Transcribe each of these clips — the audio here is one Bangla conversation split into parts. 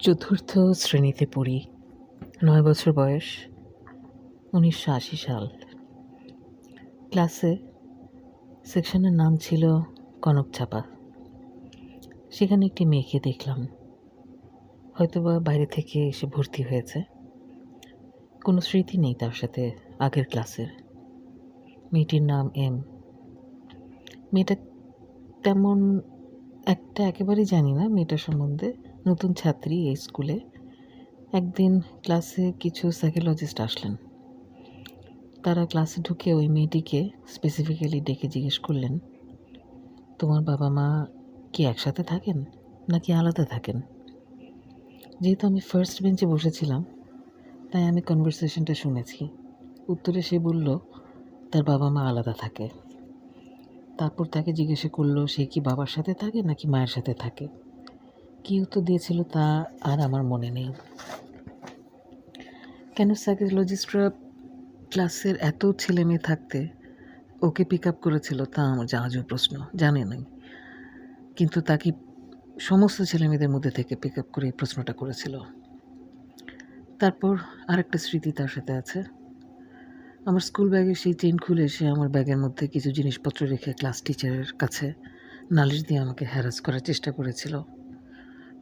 চতুর্থ শ্রেণীতে পড়ি। নয় বছর বয়স, উনিশশো আশি সাল। ক্লাসে সেকশনের নাম ছিল কনক চাপা। সেখানে একটি মেয়েকে দেখলাম। হয়তোবা বাইরে থেকে এসে ভর্তি হয়েছে। কোনো স্মৃতি নেই তার সাথে আগের ক্লাসের। মেয়েটির নাম এম। মেয়েটা তেমন একটা একেবারেই জানি না মেয়েটার সম্বন্ধে। নতুন ছাত্রী এই স্কুলে। একদিন ক্লাসে কিছু সাইকোলজিস্ট আসলেন। তারা ক্লাসে ঢুকে ওই মেয়েটিকে স্পেসিফিক্যালি ডেকে জিজ্ঞেস করলেন, তোমার বাবা মা কি একসাথে থাকেন নাকি আলাদা থাকেন? যেহেতু আমি ফার্স্ট বেঞ্চে বসেছিলাম, তাই আমি কনভারসেশনটা শুনেছি। উত্তরে সে বলল, তার বাবা মা আলাদা থাকে। তারপর তাকে জিজ্ঞেস করল, সে কি বাবার সাথে থাকে নাকি মায়ের সাথে থাকে? কী উত্তর দিয়েছিল তা আর আমার মনে নেই। কেন সাইকোলজিস্টরা ক্লাসের এত ছেলে মেয়ে থাকতে ওকে পিক আপ করেছিল তা আমার জাহাজও প্রশ্ন, জানে নাই। কিন্তু তাকে সমস্ত ছেলে মেয়েদের মধ্যে থেকে পিক আপ করে প্রশ্নটা করেছিল। তারপর আরেকটা স্মৃতি তার সাথে আছে। আমার স্কুল ব্যাগে সেই চেন খুলে সে আমার ব্যাগের মধ্যে কিছু জিনিসপত্র রেখে ক্লাস টিচারের কাছে নালিশ দিয়ে আমাকে হ্যারাস করার চেষ্টা করেছিল।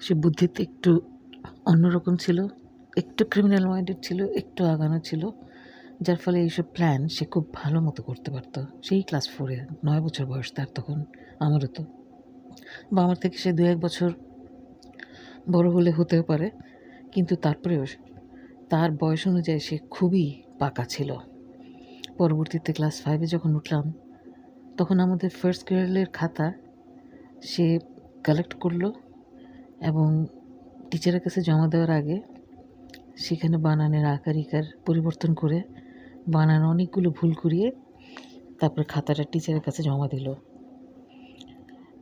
সে বুদ্ধিতে একটু অন্যরকম ছিল, একটু ক্রিমিনাল মাইন্ডেড ছিল, একটু আগানো ছিল, যার ফলে এইসব প্ল্যান সে খুব ভালো মতো করতে পারত। সেই ক্লাস ফোরে নয় বছর বয়স তার তখন, আমারও তো। বা আমার থেকে সে দু এক বছর বড় হলে হতেও পারে, কিন্তু তারপরেও তার বয়স অনুযায়ী সে খুবই পাকা ছিল। পরবর্তীতে ক্লাস ফাইভে যখন উঠলাম, তখন আমাদের ফার্স্ট গ্রেডের খাতা সে কালেক্ট করল এবং টিচারের কাছে জমা দেওয়ার আগে সেখানে বানানের আকার ইকার পরিবর্তন করে বানান অনেকগুলো ভুল করিয়ে তারপর খাতাটা টিচারের কাছে জমা দিল।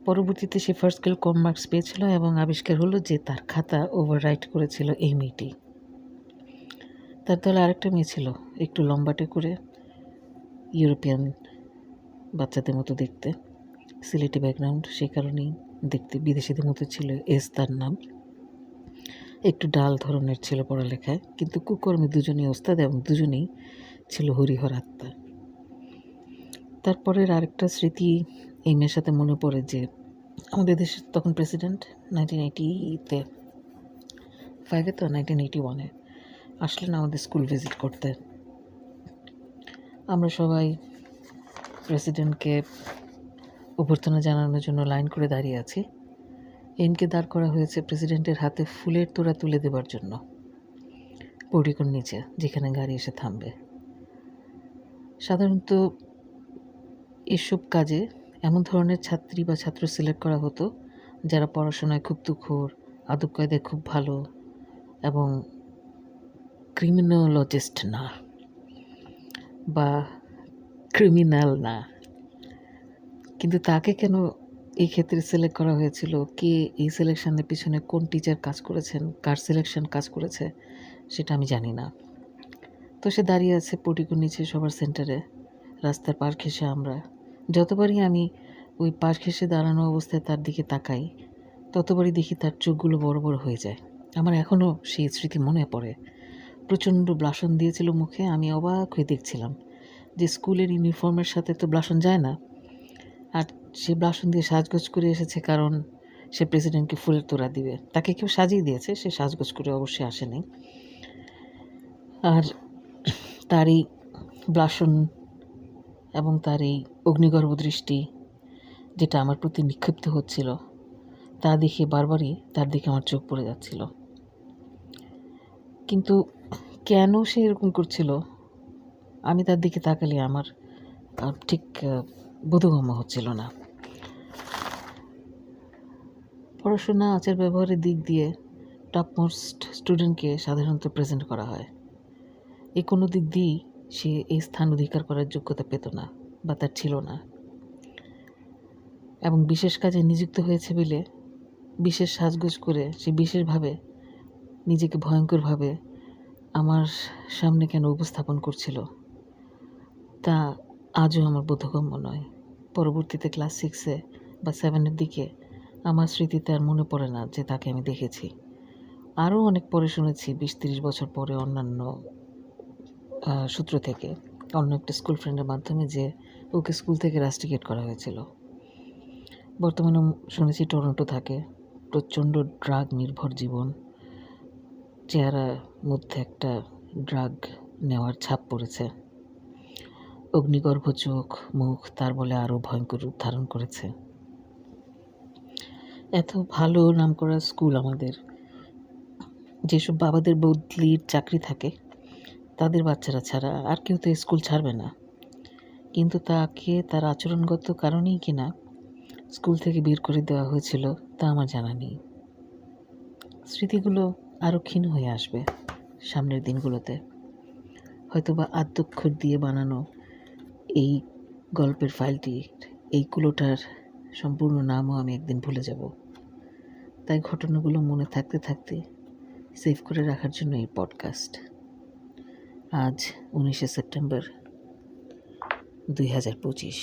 পরবর্তীতে সে ফার্স্ট স্কেল কম মার্কস পেয়েছিল এবং আবিষ্কার হলো যে তার খাতা ওভার রাইট করেছিল এই মেয়েটি। তার দলে আরেকটা মেয়ে ছিল, একটু লম্বাটে করে, ইউরোপিয়ান বাচ্চাদের মতো দেখতে, সিলেটি ব্যাকগ্রাউন্ড সেই কারণেই দেখতে, বিদেশিদের মতো ছিল এস তার নাম। একটু ডাল ধরনের ছিল পড়ালেখায়, কিন্তু কুকর্মে দুজনেই ওস্তাদ এবং দুজনেই ছিল হরিহর আত্মা। তারপরের আরেকটা স্মৃতি এই মেয়ের সাথে মনে পড়ে যে, আমাদের দেশের তখন প্রেসিডেন্ট নাইনটিন এইটিতে ফাইভে তো, নাইনটিন এইটি ওয়ানে, আসলেন আমাদের স্কুল ভিজিট করতে। আমরা সবাই প্রেসিডেন্টকে অভ্যর্থনা জানানোর জন্য লাইন করে দাঁড়িয়ে আছি। এনকে দাঁড় করা হয়েছে প্রেসিডেন্টের হাতে ফুলের তোড়া তুলে দেবার জন্য। পরিকর নিচে, যেখানে গাড়ি এসে থামবে। সাধারণত এসব কাজে এমন ধরনের ছাত্রী বা ছাত্র সিলেক্ট করা হতো, যারা পড়াশোনায় খুব তুখোর, আদব কায়দায় খুব ভালো এবং ক্রিমিনোলজিস্ট না বা ক্রিমিনাল না। কিন্তু তাকে কেন এই ক্ষেত্রে সিলেক্ট করা হয়েছিল? কে এই সিলেকশনের পিছনে কোন টিচার কাজ করেছেন? কার সিলেকশন কাজ করেছে? সেটা আমি জানি না। তো সে দাঁড়িয়ে আছে পটিকুর নিচে সবার সেন্টারে রাস্তার পার ঘেসে আমরা। যতবারই আমি ওই পার ঘেসে দাঁড়ানো অবস্থায় তার দিকে তাকাই, ততবারই দেখি তার চোখগুলো বড় বড় হয়ে যায়। আমার এখনও সেই স্মৃতি মনে পড়ে। প্রচণ্ড ব্লাসন দিয়েছিল মুখে, আমি অবাক হয়ে দেখছিলাম যে স্কুলের ইউনিফর্মের সাথে তো ব্লাসন যায় না। আর সে ব্লাসন দিয়ে সাজগোজ করে এসেছে কারণ সে প্রেসিডেন্টকে ফুলের তোড়া দিবে। তাকে কেউ সাজিয়ে দিয়েছে, সে সাজগোজ করে অবশ্যই আসেনি। আর তার এই ব্লাসন এবং তার এই অগ্নিগর্ভ দৃষ্টি যেটা আমার প্রতি নিক্ষিপ্ত হচ্ছিল, তা দেখে বারবারই তার দিকে আমার চোখ পড়ে যাচ্ছিল। কিন্তু কেন সে এরকম করছিল? আমি তার দিকে তাকালে আমার ঠিক বোধগম্য হচ্ছিল না। পড়াশোনা, আচার ব্যবহারের দিক দিয়ে টপ মোস্ট স্টুডেন্টকে সাধারণত প্রেজেন্ট করা হয়। এ কোনো দিক দিয়েই সে এই স্থান অধিকার করার যোগ্যতা পেত না বা তার ছিল না। এবং বিশেষ কাজে নিযুক্ত হয়েছে বলে বিশেষ সাজগোজ করে সে বিশেষভাবে নিজেকে ভয়ঙ্করভাবে আমার সামনে কেন উপস্থাপন করছিল, তা আজও আমার বোধগম্য নয়। পরবর্তীতে ক্লাস সিক্সে বা সেভেনের দিকে আমার স্মৃতিতে আর মনে পড়ে না যে তাকে আমি দেখেছি। আরও অনেক পরে শুনেছি বিশ তিরিশ বছর পরে অন্যান্য সূত্র থেকে। অন্য একটা স্কুল ফ্রেন্ডের মাধ্যমে যে ওকে স্কুল থেকে রাস্টিকেট করা হয়েছিল। বর্তমানে শুনেছি টরন্টো থাকে। প্রচণ্ড ড্রাগ নির্ভর জীবন। চেহারার মধ্যে একটা ড্রাগ নেওয়ার ছাপ পড়েছে। অগ্নিগর্ভ চোখ, মুখ তার বলে আরও ভয়ঙ্কর রূপ ধারণ করেছে। এত ভালো নাম করা স্কুল আমাদের। যেসব বাবাদের বদলির চাকরি থাকে, তাদের বাচ্চারা ছাড়া আর কেউ তো স্কুল ছাড়বে না। কিন্তু তাকে তার আচরণগত কারণেই কিনা স্কুল থেকে বের করে দেওয়া হয়েছিল তা আমার জানা নেই। স্মৃতিগুলো আরও ক্ষীণ হয়ে আসবে সামনের দিনগুলোতে। হয়তোবা আদ্যক্ষর দিয়ে বানানো এই গল্পের ফাইলটি এই কুলোটার সম্পূর্ণ নামও আমি একদিন ভুলে যাব। তাই ঘটনাগুলো মনে থাকতে থাকতে সেভ করে রাখার জন্য এই পডকাস্ট। আজ উনিশে সেপ্টেম্বর দুই হাজার পঁচিশ।